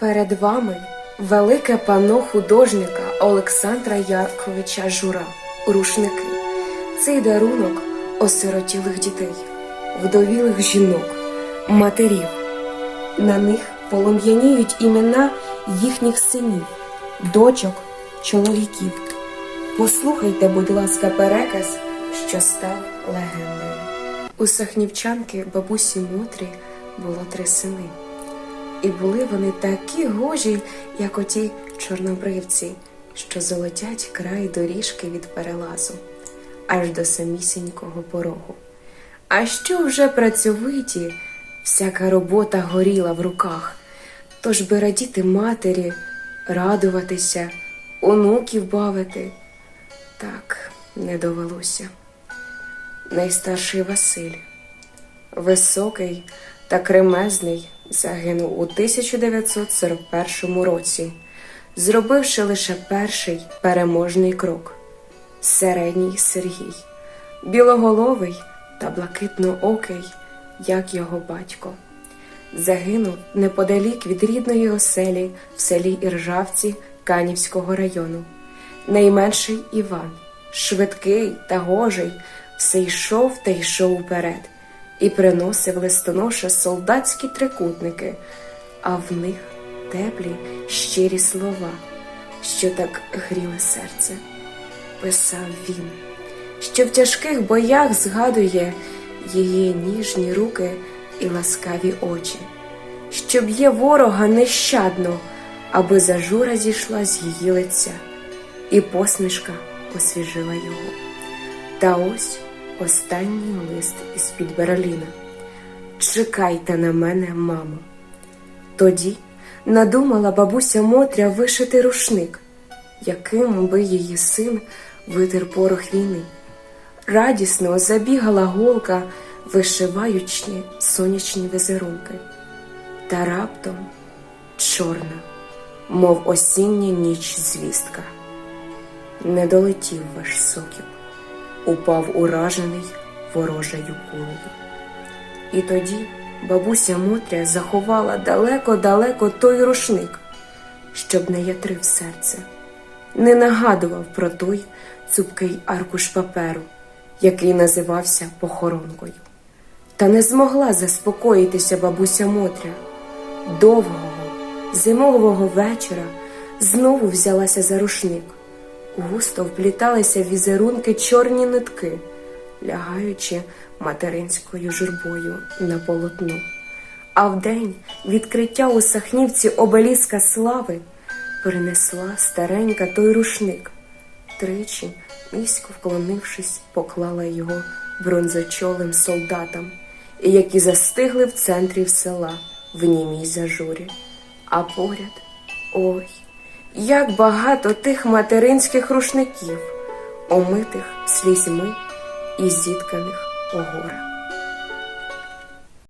Перед вами велике панно художника Олександра Яковича Жура Рушники. Цей дарунок осиротілих дітей, вдовілих жінок, матерів. На них полум'яніють імена їхніх синів, дочок, чоловіків. Послухайте, будь ласка, переказ, що став легендою. У сахнівчанки бабусі Мотрі було три сини. І були вони такі гожі, як оті чорнобривці, що золотять край доріжки від перелазу, аж до самісінького порогу. А що вже працьовиті, всяка робота горіла в руках, тож би радіти матері, радуватися, онуків бавити. Так не довелося. Найстарший Василь, високий та кремезний, загинув у 1941 році, зробивши лише перший переможний крок. Середній Сергій, білоголовий та блакитноокий, як його батько. Загинув неподалік від рідної оселі в селі Іржавці Канівського району. Найменший Іван, швидкий та гожий, все йшов та йшов уперед і приносив листоноша солдатські трикутники, а в них теплі щирі слова, що так гріли серце. Писав він, що в тяжких боях згадує її ніжні руки і ласкаві очі, що б'є ворога нещадно, аби зажура зійшла з її лиця, і посмішка освіжила його. Та ось останній лист із-під Берліна. Чекайте на мене, мамо. Тоді надумала бабуся Мотря вишити рушник, яким би її син витер порох війни. Радісно забігала голка, вишиваючи сонячні візерунки. Та раптом чорна, мов осіння ніч звістка. Не долетів ваш сокіл упав уражений ворожею кулею. І тоді бабуся Мотря заховала далеко-далеко той рушник, щоб не ятрив серце, не нагадував про той цупкий аркуш паперу, який називався похоронкою. Та не змогла заспокоїтися бабуся Мотря. Довгого зимового вечора знову взялася за рушник густо впліталися візерунки чорні нитки, лягаючи материнською журбою на полотно. А вдень відкриття у сахнівці обеліска слави принесла старенька той рушник. Тричі, низько вклонившись, поклала його бронзочолим солдатам, які застигли в центрі села в німій зажурі. А поряд ой. Як багато тих материнських рушників, омитих слізьми і зітканих у горах.